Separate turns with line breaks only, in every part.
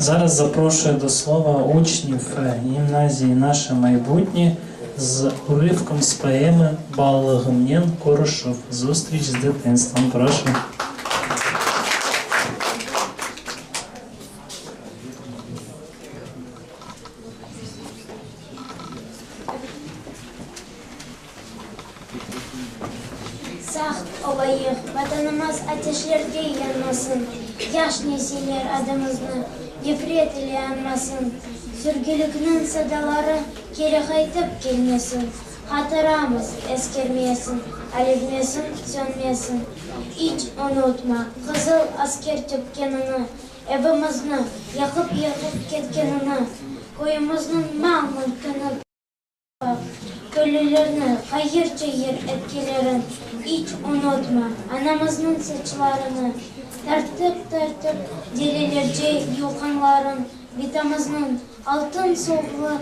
Зараз запрошую до слова учнів е, гімназії Наше майбутнє з уривком з поеми Балагомнєн Корошов. Зустріч з дитинством. Прошу.
Сах обоих, потому нас отешердей я носим, яшний синер ефрет ілянмасын сүргілігінің садалары кері қайтып келмесін Хатарамыз әскермесін, әлегмесін, сөнмесін. Ич ұнытма, қызыл әскер төккеніңі, әбімізні, яқып-яқып кеткеніңі, қойымызның маң мүлкінің көлілерінің қайыр жегер әткелерін ит ұнотма, анамызның сәтшыларыны тәртіп-тәртіп делелерде юқанларын, алтын соғылы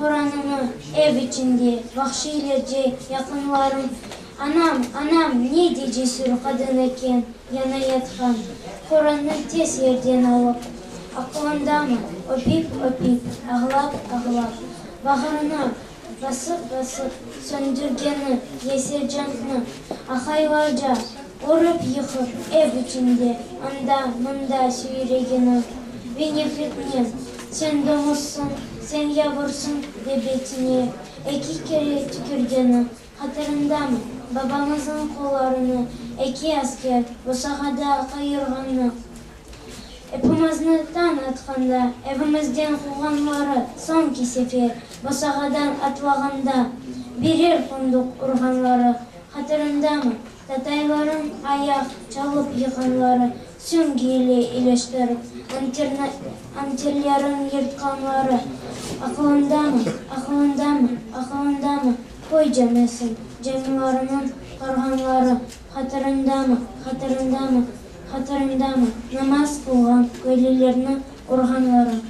құраныны әв ішінде бақшиелерде яқынларын, анам, анам, не дейді жесір қадын әкен, яна ятқан, құраны тез ерден алып, ақыландамын, опик-опик, ағлап ағылап бағырына basıp basıp söndürgeni, yesirgeni, ahayvarca, orup yıkır ev içinde, anda mında sürügeni. Ve nefretini, sen domuzsun, sen yavursun debetini, eki kere tükürgeni, hatırında mı? Babamızın kollarını, eki asker, bu sahada kayırganı, эпімізді атқанда эбімізден қуғанлары сон кесепе, босағадан атлағанда, берер құндық ұрғанлары мұн? татайларын аяқ чалып иғанлары сөңгейлі елештіріп, антерлерін ертқанлары мұн? Ақылында мұн? қой жемесін жемларының қарғанлары қатырында мұн? қатарындамын намаз қылған уәлилердің қорғанлары